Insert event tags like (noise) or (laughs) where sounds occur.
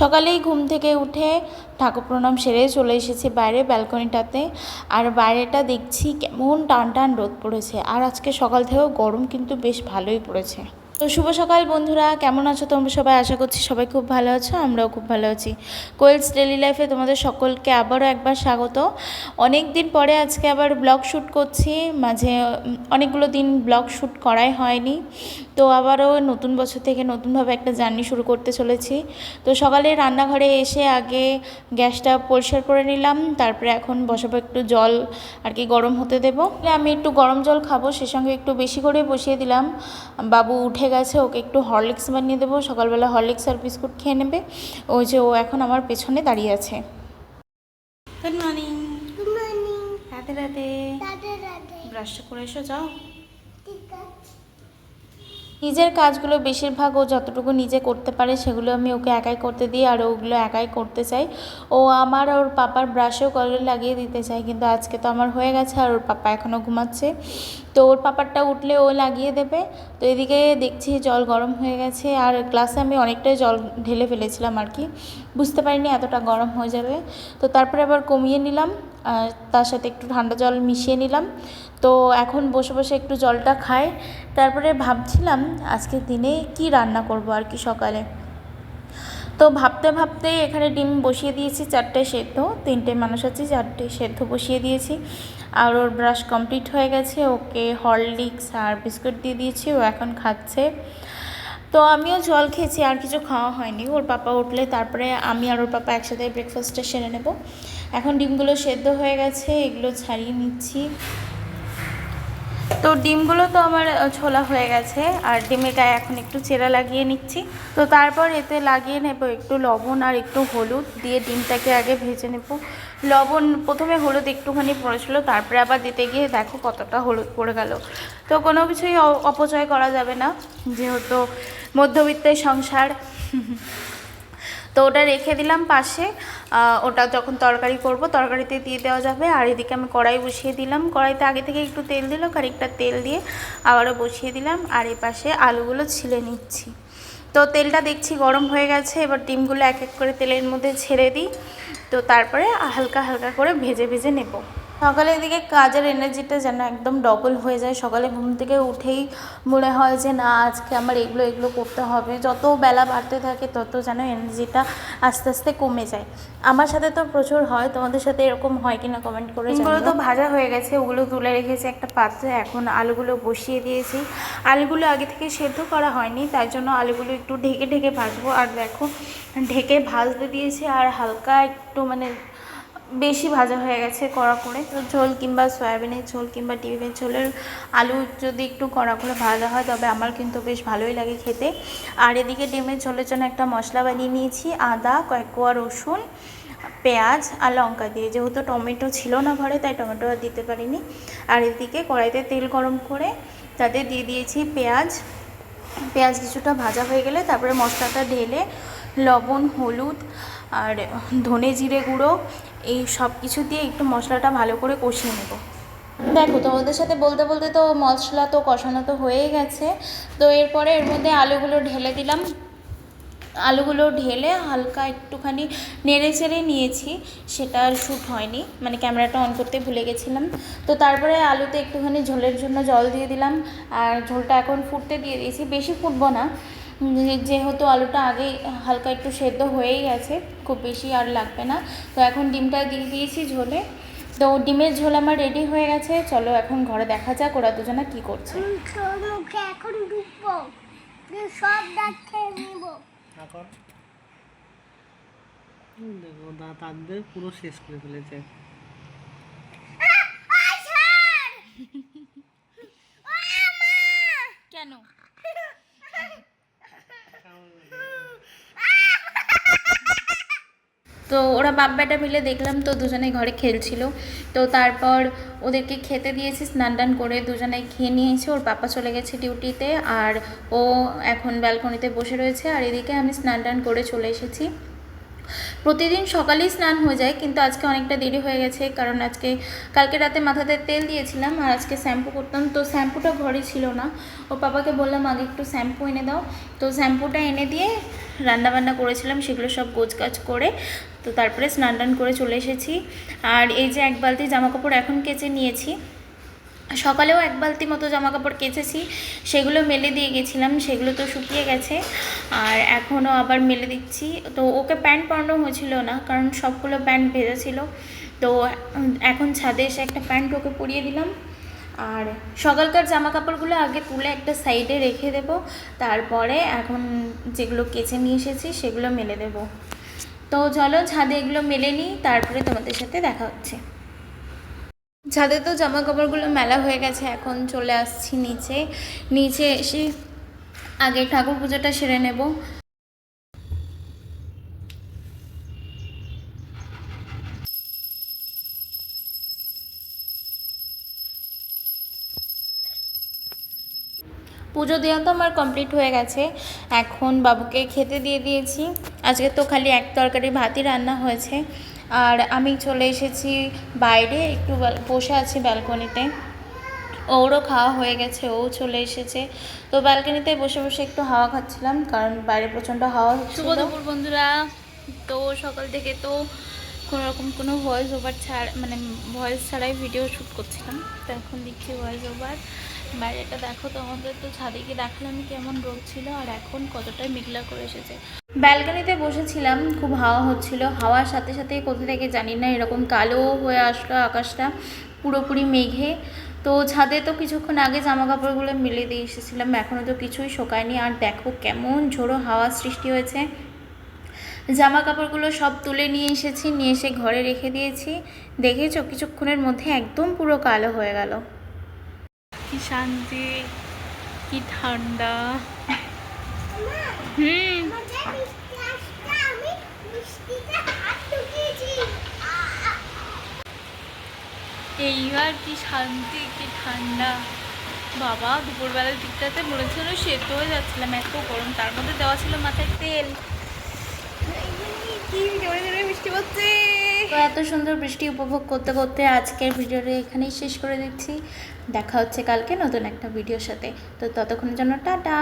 সকালেই ঘুম থেকে উঠে ঠাকুর প্রণাম সেরে চলে এসেছি বাইরে ব্যালকনিটাতে। আর বাইরেটা দেখছি কেমন টান টান রোদ পড়েছে। আর আজকে সকাল থেকেও গরম কিন্তু বেশ ভালোই পড়েছে। তো শুভ সকাল বন্ধুরা, কেমন আছো তোমরা সবাই? আশা করছি সবাই খুব ভালো আছো, আমরাও খুব ভালো আছি। কোয়েলস ডেলি লাইফে তোমাদের সকলকে আবারও একবার স্বাগত। অনেক দিন পরে আজকে আবার ব্লগ শ্যুট করছি, মাঝে অনেকগুলো দিন ব্লগ শ্যুট করাই হয়নি। তো আবারও নতুন বছর থেকে নতুনভাবে একটা জার্নি শুরু করতে চলেছি। তো সকালে রান্নাঘরে এসে আগে গ্যাসটা পরিষ্কার করে নিলাম, তারপরে এখন বসাবো একটু জল আর কি গরম হতে দেবো। আমি একটু গরম জল খাব, সে সঙ্গে একটু বেশি করে বসিয়ে দিলাম। বাবু উঠে গেছে ওকে একটু হরলিক্স বানিয়ে দেবো সকালবেলা হরলিক্স আর বিস্কুট খেয়ে নেবে। ওই যে ও এখন আমার পেছনে দাঁড়িয়ে আছে। গুড মর্নিং গুড মর্নিং রাতে রাতে ব্রাশটা করে এসো যাও। নিজের কাজগুলো বেশিরভাগ ও যতটুকু নিজে করতে পারে সেগুলো আমি ওকে একাই করতে দিই আর ওগুলো একাই করতে চাই। ও আমার ওর পাপার ব্রাশেও কলরে লাগিয়ে দিতে চাই কিন্তু আজকে তো আমার হয়ে গেছে আর ওর পাপা এখনও ঘুমাচ্ছে। তো ওর পাপারটা উঠলে ও লাগিয়ে দেবে। তো এদিকে দেখছি জল গরম হয়ে গেছে আর গ্লাসে আমি অনেকটাই জল ঢেলে ফেলেছিলাম আর কি। বুঝতে পারিনি এতটা গরম হয়ে যাবে। তো তারপরে আবার কমিয়ে নিলাম। তার সাথে একটু ঠান্ডা জল মিশিয়ে নিলাম। তো এখন বসে বসে একটু জলটা খাই। তারপরে ভাবছিলাম আজকে দিনে কি রান্না করব আর কি সকালে। তো ভাবতে ভাবতে এখানে ডিম বসিয়ে দিয়েছি, চারটে সেদ্ধ। তিনটে মানুষ আছে, চারটে সেদ্ধ বসিয়ে দিয়েছি। আর ওর ব্রাশ কমপ্লিট হয়ে গেছে, ওকে হরলিক্স আর বিস্কুট দিয়ে দিয়েছি, ও এখন খাচ্ছে। তো আমিও জল খেয়েছি, আর কিছু খাওয়া হয়নি। ওর পাপা উঠলে তারপরে আমি আর ওর পাপা একসাথে ব্রেকফাস্টটা সেরে নেব। এখন ডিমগুলো সেদ্ধ হয়ে গেছে, এগুলো ছাড়িয়ে নিচ্ছি। তো ডিমগুলো তো আমার ছোলা হয়ে গেছে, আর ডিমের গায়ে এখন একটু চেরা লাগিয়ে নিচ্ছি। তো তারপর এতে লাগিয়ে নেব একটু লবণ আর একটু হলুদ, দিয়ে ডিমটাকে আগে ভেজে নেব। লবণ প্রথমে হলুদ একটুখানি পড়েছিল, তারপরে আবার দিতে গিয়ে দেখো কতটা হলুদ পড়ে গেল। তো কোনো কিছুই অপচয় করা যাবে না, যেহেতু মধ্যবিত্তের সংসার। (laughs) তো ওটা রেখে দিলাম পাশে। ওটা যখন তরকারি করব, তরকারিতে দিয়ে দেওয়া যাবে। আর এদিকে আমি কড়াই বসিয়ে দিলাম। কড়াইতে আগে থেকে একটু তেল দিল, খানিকটা তেল দিয়ে আবারও বসিয়ে দিলাম। আর এ পাশে আলুগুলো ছিলে নিচ্ছি। তো তেলটা দেখছি গরম হয়ে গেছে, এবার ডিমগুলো এক এক করে তেলের মধ্যে ছেড়ে দিই। তো তারপরে হালকা হালকা করে ভেজে ভেজে নেব। সকালের দিকে কাজের এনার্জিটা যেন একদম ডবল হয়ে যায়। সকালে ঘুম থেকে উঠেই মনে হয় যে না আজকে আমার এগুলো এগুলো করতে হবে। যত বেলা বাড়তে থাকে তত যেন এনার্জিটা আস্তে আস্তে কমে যায়। আমার সাথে তো প্রচুর হয়। তোমাদের সাথে এরকম হয় কিনা কমেন্ট করে ওগুলো তো ভাজা হয়ে গেছে। ওগুলো তুলে রেখেছি একটা পাত্রে। এখন আলুগুলো বসিয়ে দিয়েছি। আলুগুলো আগে থেকে সেদ্ধ করা হয়নি। তাই জন্য আলুগুলো একটু ঢেকে ঢেকে ভাজবো। আর দেখো ঢেকে ভাজতে দিয়েছি। আর হালকা একটু মানে বেশি ভাজা হয়ে গেছে কড়া করে। তো ঝোল কিংবা সয়াবিনের ঝোল কিংবা ডিমের ঝোলের আলু যদি একটু কড়া করে ভাজা হয়, তবে আমার কিন্তু বেশ ভালোই লাগে খেতে। আর এদিকে ডিমের ঝোলের জন্য একটা মশলা বানিয়ে নিয়েছি, আদা, কয়েক কোয়া রসুন, পেঁয়াজ আর লঙ্কা দিয়ে। যেহেতু টমেটো ছিল না ঘরে, তাই টমেটো আর দিতে পারিনি। আর এদিকে কড়াইতে তেল গরম করে তাতে দিয়ে দিয়েছি পেঁয়াজ। পেঁয়াজ কিছুটা ভাজা হয়ে গেলে তারপরে মশলাটা ঢেলে লবণ, হলুদ আর ধনে জিরে গুঁড়ো এই সব কিছু দিয়ে একটু মশলাটা ভালো করে কষিয়ে নেব। দেখো, তোমাদের সাথে বলতে বলতে তো মশলা তো কষানো তো হয়েই গেছে। তো এরপরে এর মধ্যে আলুগুলো ঢেলে দিলাম। আলুগুলো ঢেলে হালকা একটুখানি নেড়ে চেড়ে নিয়েছি। সেটা আর শ্যুট হয়নি মানে ক্যামেরাটা অন করতে ভুলে গেছিলাম। তো তারপরে আলুতে একটুখানি ঝোলের জন্য জল দিয়ে দিলাম। আর ঝোলটা এখন ফুটতে দিয়ে দিয়েছি। বেশি ফুটবো না। যেহেতু আলুটা আগেই হালকা একটু সেদ্ধ হয়েই গেছে খুব বেশি আর লাগবে না। তো এখন ডিমটা দিয়ে দিয়েছি ঝোলে। তো ডিমের ঝোল আমার রেডি হয়ে গেছে। চলো এখন ঘরে দেখা যাক ওরা দুজনা কী করছে। এখন সব দাঁত খেয়ে নিবো। এখন দেখো দাঁত পুরো শেষ করে ফেলেছে। (laughs) কেন? তো ওরা বাপ বেটা মিলে দেখলাম তো দুজনে ঘরে খেলছিল। তো তারপর ওদেরকে খেতে দিয়েছি, স্নান টান করে দুজনে খেয়ে নিয়েছে। ওর পাপা চলে গেছে ডিউটিতে আর ও এখন ব্যালকনিতে বসে রয়েছে। আর এদিকে আমি স্নান টান করে চলে এসেছি। প্রতিদিন সকালেই স্নান হয়ে যায়, কিন্তু আজকে অনেকটা দেরি হয়ে গেছে, কারণ আজকে কালকে রাতে মাথাতে তেল দিয়েছিলাম আর আজকে শ্যাম্পু করতাম। তো শ্যাম্পুটা ঘরে ছিল না। ও পাপাকে বললাম, আগে একটু শ্যাম্পু এনে দাও। তো শ্যাম্পুটা এনে দিয়ে রান্নাবান্না করেছিলাম, সেগুলো সব গোছগাছ করে, তো তারপরে স্নান টান করে চলে এসেছি। আর এই যে এক বালতি জামা কাপড় এখন কেচে নিয়েছি। সকালেও এক বালতি মতো জামা কাপড় কেচেছি, সেগুলো মেলে দিয়ে গেছিলাম, সেগুলো তো শুকিয়ে গেছে, আর এখনও আবার মেলে দিচ্ছি। তো ওকে প্যান্ট পরানো হয়েছিল না, কারণ সবগুলো প্যান্ট ভেজা ছিল। তো এখন ছাদে এসে একটা প্যান্ট ওকে পরিয়ে দিলাম। আর সকালকার জামা কাপড়গুলো আগে তুলে একটা সাইডে রেখে দেব, তারপরে এখন যেগুলো কেচে নিয়ে এসেছি, সেগুলো মেলে দেব। তো চলো ছাদে এগুলো মেলে নিই, তারপরে তোমাদের সাথে দেখা হচ্ছে। ছাদে তো জামা কাপড়গুলো মেলা হয়ে গেছে, এখন চলে আসছি নিচে। নিচে এসে আগে ঠাকুর পুজোটা সেরে নেব। পুজো দেওয়া তো আমার কমপ্লিট হয়ে গেছে। এখন বাবুকে খেতে দিয়ে দিয়েছি। আজকে তো খালি এক তরকারি ভাতই রান্না হয়েছে। আর আমি চলে এসেছি বাইরে, একটু বসে আছি ব্যালকনিতে। ওরও খাওয়া হয়ে গেছে, ও চলে এসেছে। তো ব্যালকনিতে বসে বসে একটু হাওয়া খাচ্ছিলাম, কারণ বাইরে প্রচণ্ড হাওয়া শুভ দুপুর বন্ধুরা। তো সকাল থেকে তো কোনো রকম কোনো ভয়েস ওভার ছাড় মানে ভয়েস ছাড়াই ভিডিও শ্যুট করছিলাম। তো এখন দিচ্ছি ভয়েস ওভার বাইরেটা দেখো, তোমাদের তো ছাদে গিয়ে দেখালাম কেমন রোদ ছিল আর এখন কতটাই মেঘলা করে এসেছে। ব্যালকনিতে বসেছিলাম, খুব হাওয়া হচ্ছিল। হাওয়ার সাথে সাথে কোথা থেকে জানি না, এরকম কালো হয়ে আসলো আকাশটা, পুরোপুরি মেঘে। তো ছাদে তো কিছুক্ষণ আগে জামা কাপড়গুলো মেলে দিয়ে এসেছিলাম এখনও তো কিছুই শোকায়নি। আর দেখো কেমন ঝোড়ো হাওয়া সৃষ্টি হয়েছে। জামা কাপড়গুলো সব তুলে নিয়ে এসেছি, নিয়ে এসে ঘরে রেখে দিয়েছি। দেখেছ, কিছুক্ষণের মধ্যে একদম পুরো কালো হয়ে গেল। কি শান্তি, কি ঠান্ডা। হুম। এইবার কি শান্তি, কি ঠান্ডা। বাবা, দুপুরবেলার দিকটাতে মনে হচ্ছিল হয়ে যাচ্ছিলাম, এত গরম। তার মধ্যে দেওয়া ছিল মাথায় তেল। বৃষ্টি তো এত সুন্দর বৃষ্টি উপভোগ করতে করতে আজকের ভিডিওটা এখানেই শেষ করে দিচ্ছি। দেখা হচ্ছে কালকে নতুন একটা ভিডিওর সাথে। তো ততক্ষণের জন্য টাটা।